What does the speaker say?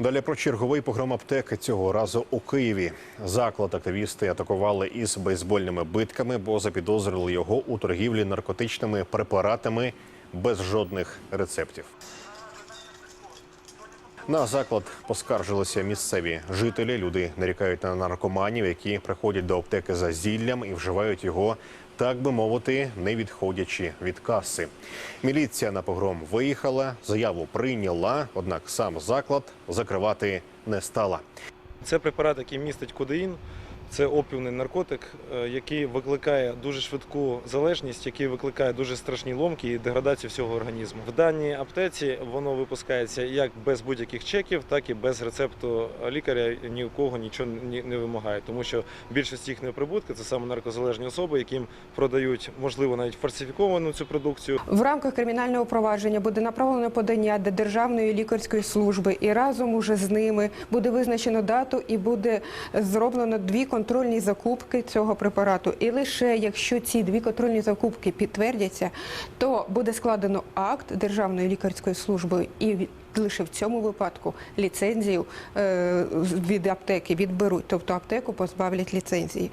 Далі про черговий погром аптеки цього разу у Києві. Заклад активісти атакували із бейсбольними битками, бо запідозрили його у торгівлі наркотичними препаратами без жодних рецептів. На заклад поскаржилися місцеві жителі. Люди нарікають на наркоманів, які приходять до аптеки за зіллям і вживають його, так би мовити, не відходячи від каси. Міліція на погром виїхала, заяву прийняла, однак сам заклад закривати не стала. Це препарат, який містить кодеїн. Це опіумний наркотик, е, який викликає дуже швидку залежність, який викликає дуже страшні ломки і деградацію всього організму. В даній аптеці воно випускається як без будь-яких чеків, так і без рецепту лікаря. Ні у кого нічого не вимагає, тому що більшість їхньої прибутки це саме наркозалежні особи, яким продають можливо навіть фальсифіковану цю продукцію. В рамках кримінального провадження буде направлено подання до Державної лікарської служби, і разом уже з ними буде визначено дату і буде зроблено дві контрольні закупки цього препарату. І лише якщо ці дві контрольні закупки підтвердяться, то буде складено акт Державної лікарської служби і лише в цьому випадку ліцензію е, від аптеки відберуть, тобто аптеку позбавлять ліцензії.